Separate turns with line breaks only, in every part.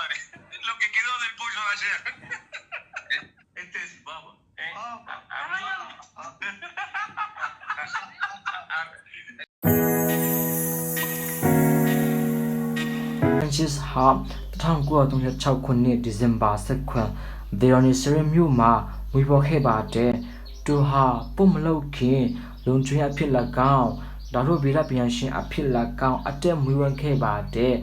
madre. Lo que quedó del pollo de ayer. Este es baba. ¿eh?
Baba.
Francis ဟာ1936ခုနှစ်ဒီဇင်ဘာ19ဗီရိုနီဆရီမြို့မှာမွေးပေါ်ခဲ့ပါတဲ့သူဟာပုံမလုပ်ခင်လုံချွေအဖြစ်၎င်း ဒါတို့ဗီရပြန်ရှင်အဖြစ်၎င်းအတက်မွေးဝမ်းခဲ့ပါတယ်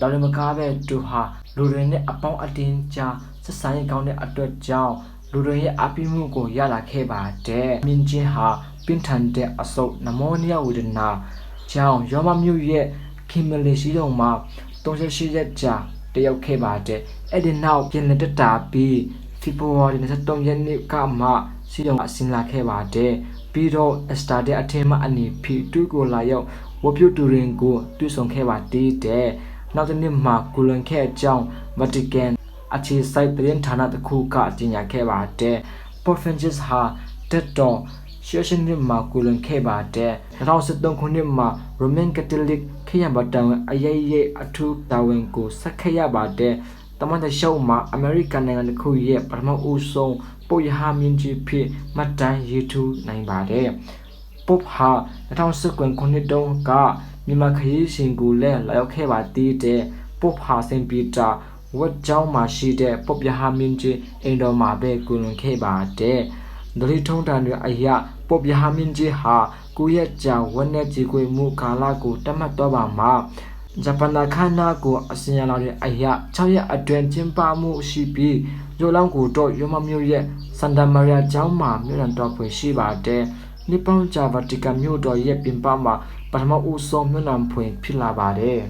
ဒါလည်းမကားပဲသူဟာလူတွေနဲ့အပေါင်းအတင်းကြားဆက်ဆံရေးကောင်းတဲ့အတွက်ကြောင့်လူတွေရဲ့အပိမှုကိုရလာခဲ့ပါတယ်မြင်းချင်းဟာပြင်းထန်တဲ့အဆုတ်နမောနီးယားဝေဒနာကြောင့်ရောမမြို့ရဲ့ခင်မလီရှိတုံမှာ38ရက်ကြာတယောက်ခဲ့ပါတယ်အဲ့ဒီနောက်ပြင်လက်တက်တာပြီးဖေဖော်ဝါရီ23ရက်နေ့ကမှရှိတုံအစင်လာခဲ့ပါတယ် ပြီးတော့အစတာတဲ့အထင်မှအနေဖီတူကိုလာရောက်ဝပြုတူရင်ကိုတွဆုံခဲ့ပါတည်တဲ့နောက်တစ်နေ့မှာကူလွန်ခဲ့အကြောင်းဗာတီကန်အခြေစိုက်သတင်းဌာနတစ်ခုကကြေညာခဲ့ပါတယ် Pope Francis ဟာတက်တော်ရှေ့ရှင်နှစ်မှာကူလွန်ခဲ့ပါတယ်2013ခုနှစ်မှာ Roman Catholic ခရစ်ယာန်ဘာသာဝင်အရေးရေးအထူးတာဝန်ကိုဆက်ခဲ့ရပါတယ် တမန်တရှုံမှာအမေရိကန်နိုင်ငံတစ်ခုရဲ့ပထမဦးဆုံးပုတ်ရဟမင်းကြီးဖြစ်မှတ်တမ်းရေးထူးနိုင်ပါတယ်ပုပ်ဟာ2019ခုနှစ်တုန်းကမြန်မာခရီးရှင်ကိုလည်းလာရောက်ခဲ့ပါသေးတယ်ပုပ်ဟာစင်ပီတာဝတ်ကျောင်းမှာရှိတဲ့ပုပ်ရဟမင်းကြီးအိမ်တော်မှာပဲကူလွန်ခဲ့ပါတယ်ဒလီထုံးတန်တွေအရာပုပ်ရဟမင်းကြီးဟာကိုယ့်ရဲ့ကြာဝတ်နဲ့ကြေကွေမှုကာလကိုတတ်မှတ်တော့ပါမှာ ဂျပန်အခမ်းအနားကိုအစီအလာတဲ့အရာ6ရက်အတွင်းကျင်းပမှုရှိပြီးရိုလောင်းကိုတော့ရမမျိုးရဲ့စန်တာမာရီယာကျောင်းမှာမြို့ရန်တော်ဖွယ်ရှိပါတယ်နိပေါန်ဂျာဗာတီကန်မြို့တော်ရဲ့ပြင်ပမှာပထမဦးဆုံးမြို့နံဖွယ်ဖြစ်လာပါတယ်